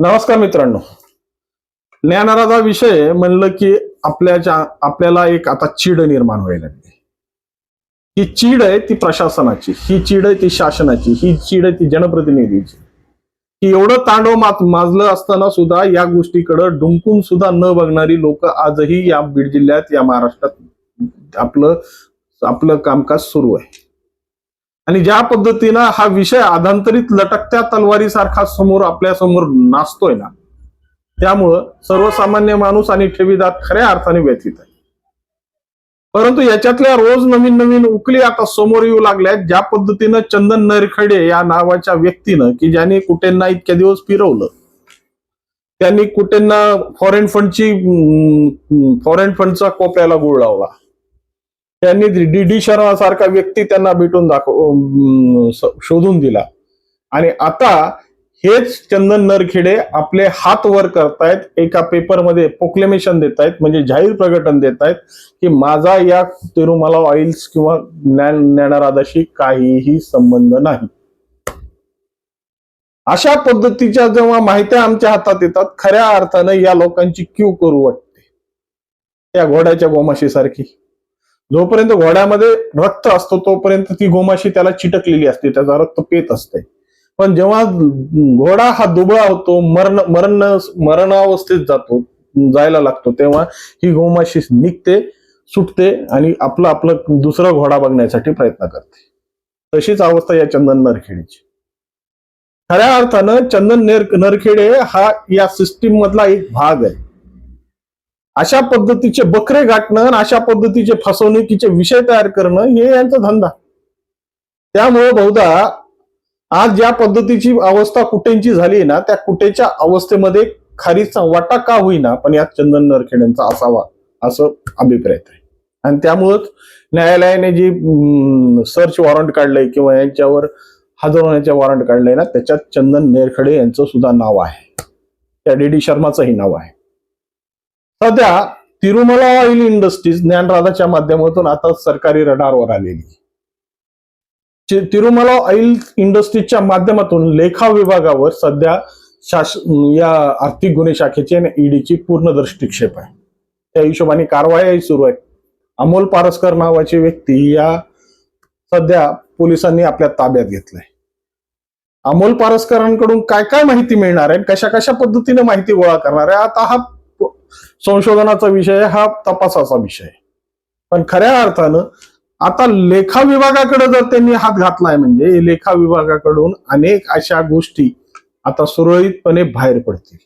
नमस्कार मित्रांनो. ज्ञानाराचा विषय म्हणलं की आपल्याच्या आपल्याला एक आता चीड निर्माण व्हायला लागली. ही चीड आहे ती प्रशासनाची ही चीड आहे ती शासनाची ही चीड आहे ती जनप्रतिनिधीची. की एवढं तांडव मात माजलं असताना सुद्धा या गोष्टीकडे डुंकून सुद्धा न बघणारी लोक आजही या बीड जिल्ह्यात या महाराष्ट्रात आपलं आपलं कामकाज सुरू आहे. आणि ज्या पद्धतीनं हा विषय आधांतरित लटकत्या तलवारीसारखा समोर आपल्यासमोर नाचतोय ना त्यामुळं सर्वसामान्य माणूस आणि ठेवीदार खऱ्या अर्थाने व्यथित आहे. परंतु याच्यातल्या रोज नवीन नवीन उकली आता समोर येऊ लागल्यात ज्या पद्धतीनं चंदन नरखडे या नावाच्या व्यक्तीनं की ज्यांनी कुठेंना इतक्या दिवस फिरवलं त्यांनी कुठेंना फॉरेन फंडची फॉरेन फंडचा कोपऱ्याला गुळ लावला. त्यांनी डी डी शर्मा सारखा व्यक्ती त्यांना भेटून दाखव शोधून दिला. आणि आता हेच चंदन नरखेडे आपले हात वर करतायत एका पेपरमध्ये प्रोक्लेमेशन देत आहेत म्हणजे जाहीर प्रकटन देत आहेत की माझा या तिरुमाला ऑइल्स किंवा ज्ञान ज्ञानराधाशी काहीही संबंध नाही. अशा पद्धतीच्या जेव्हा माहित्या आमच्या हातात येतात खऱ्या अर्थानं या लोकांची क्यू करू वाटते. त्या घोड्याच्या गोमाशी सारखी जोपर्यंत घोड्यामध्ये रक्त असतो तोपर्यंत ती गोमाशी त्याला चिटकलेली असते त्याचा रक्त पेत असते. पण जेव्हा घोडा हा दुबळा होतो मरण मरण मरणावस्थेत जातो जायला लागतो तेव्हा ही गोमाशी निघते सुटते आणि आपलं आपलं दुसरा घोडा बघण्यासाठी प्रयत्न करते. तशीच अवस्था या चंदन नरखेडीची. खऱ्या अर्थानं चंदन नेर नरखेडे हा या सिस्टीम मधला एक भाग आहे. अशा पद्धतीचे बकरे गाठणं आणि अशा पद्धतीचे फसवणुकीचे विषय तयार करणं हे यांचा धंदा. त्यामुळे बहुधा आज ज्या पद्धतीची अवस्था कुटेंची झाली ना त्या कुटेच्या अवस्थेमध्ये खारीचा वाटा का होईना पण यात चंदन नरखेड्यांचा असावा असं अभिप्राय आहे. आणि त्यामुळंच न्यायालयाने जी सर्च वॉरंट काढलंय किंवा यांच्यावर हजर होण्याचे वॉरंट काढलंय ना त्याच्यात चंदन नेरखडे यांचं सुद्धा नाव आहे. त्या डी डी शर्माचंही नाव आहे. सध्या तिरुमला ऑइल इंडस्ट्रीज ज्ञानराधाच्या माध्यमातून आता सरकारी रडारवर आलेली तिरुमला ऑइल इंडस्ट्रीजच्या माध्यमातून लेखा विभागावर सध्या शास या आर्थिक गुन्हे शाखेची आणि ईडीची पूर्ण दृष्टिक्षेप आहे. त्या हिशोबाने कारवाई सुरू आहे. अमोल पारस्कर नावाची व्यक्ती या सध्या पोलिसांनी आपल्या ताब्यात घेतलंय. अमोल पारस्करांकडून काय काय माहिती मिळणार आहे? कशा कशा पद्धतीने माहिती गोळा करणार आहे? आता हा संशोधनाचा विषय हा तपासाचा विषय पण खऱ्या अर्थानं आता लेखा विभागाकडे जर त्यांनी हात घातलाय म्हणजे लेखा विभागाकडून अनेक अशा गोष्टी आता सुरळीतपणे बाहेर पडतील.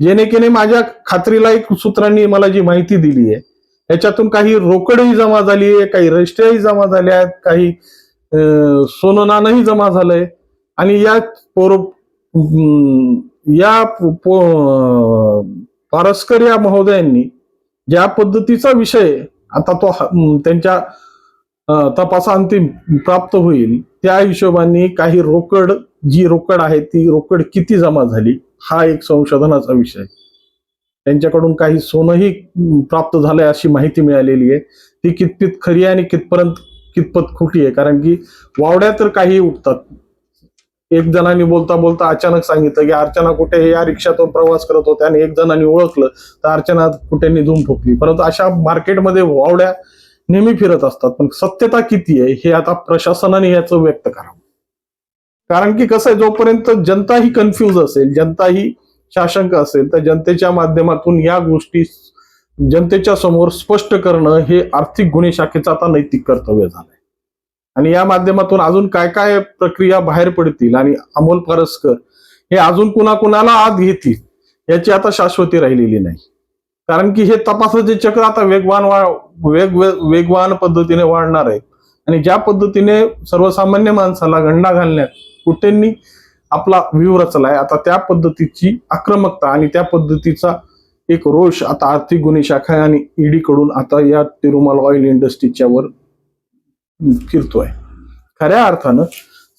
जेणेकेने माझ्या खात्रीला एक सूत्रांनी मला जी माहिती दिली आहे त्याच्यातून काही रोकडही जमा झाली आहे काही रजिस्ट्र्याही जमा झाल्या आहेत काही सोननानंही सोनं नाणंही जमा झालंय. आणि या पोर या पो- पो- पारस्कर या महोदयांनी ज्या पद्धतीचा विषय आता तो त्यांच्या तपासा अंतिम प्राप्त होईल त्या हिशोबाने काही रोकड जी रोकड आहे ती रोकड किती जमा झाली हा एक संशोधनाचा विषय. त्यांच्याकडून काही सोनंही प्राप्त झालंय अशी माहिती मिळालेली आहे. ती कितपत खरी आहे आणि कितपर्यंत कितपत खोटी आहे कारण की वावड्या तर काही उठतात. एक जणांनी बोलता बोलता अचानक सांगितलं की अर्चना कुठे या रिक्षातून प्रवास करत होत्या आणि एक जणांनी ओळखलं तर अर्चना कुठे निधून ठोकली. परंतु अशा मार्केटमध्ये वावड्या नेहमी फिरत असतात पण सत्यता किती आहे हे आता प्रशासनाने याचं व्यक्त करावं. कारण की कसं आहे जोपर्यंत जनता ही कन्फ्यूज असेल जनता ही शाशंक असेल तर जनतेच्या माध्यमातून या गोष्टी जनतेच्या समोर स्पष्ट करणं हे आर्थिक गुन्हे शाखेचं आता नैतिक कर्तव्य झालं आणि या माध्यमातून अजून काय काय प्रक्रिया बाहेर पडतील आणि अमोल परस्कर हे अजून कुणाकुणाला आत घेतील याची आता शाश्वती राहिलेली नाही. कारण की हे तपासाचे चक्र आता वेगवान वा वेग वेगवान पद्धतीने वाढणार आहे आणि ज्या पद्धतीने सर्वसामान्य माणसाला गंडा घालण्यात कुठेंनी आपला व्ह्यू रचलाय आता त्या पद्धतीची आक्रमकता आणि त्या पद्धतीचा एक रोष आता आर्थिक गुन्हे शाखा आणि ईडी कडून आता या तिरुमाल ऑइल इंडस्ट्रीच्या वर फिरतोय. खऱ्या अर्थानं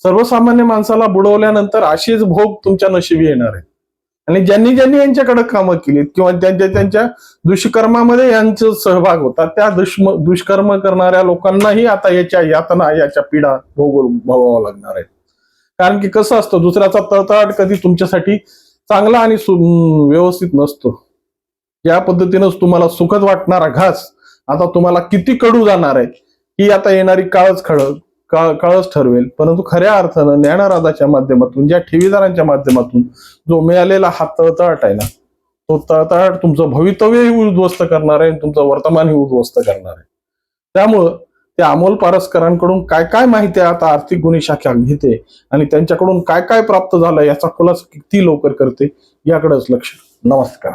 सर्वसामान्य माणसाला बुडवल्यानंतर अशीच भोग तुमच्या नशिबी येणार आहे. आणि ज्यांनी ज्यांनी यांच्याकडे कामं केलीत किंवा त्यांच्या त्यांच्या दुष्कर्मामध्ये यांचा सहभाग होता त्या दुष्म दुष्कर्म करणाऱ्या लोकांनाही आता याच्या यातना याच्या पीडा भोग भोगावं लागणार आहे. कारण की कसं असतं दुसऱ्याचा तळतळाट कधी तुमच्यासाठी चांगला आणि व्यवस्थित नसतो. या पद्धतीनंच तुम्हाला सुखद वाटणारा घास आता तुम्हाला किती कडू जाणार आहे ही आता येणारी काळच खळ काळ काळच ठरवेल. परंतु खऱ्या अर्थानं ज्ञानराजाच्या माध्यमातून ज्या ठेवीदारांच्या माध्यमातून जो मिळालेला हा तळतळाट आहे ना तो तळतळाट तुमचं भवितव्यही उद्ध्वस्त करणार आहे आणि तुमचं वर्तमानही उद्ध्वस्त करणार आहे. त्यामुळं त्या अमोल पारस्करांकडून काय काय माहिती आहे आता आर्थिक गुन्हे शाखा घेते आणि त्यांच्याकडून काय काय प्राप्त झालं याचा खुलासा किती लवकर करते याकडेच लक्ष. नमस्कार.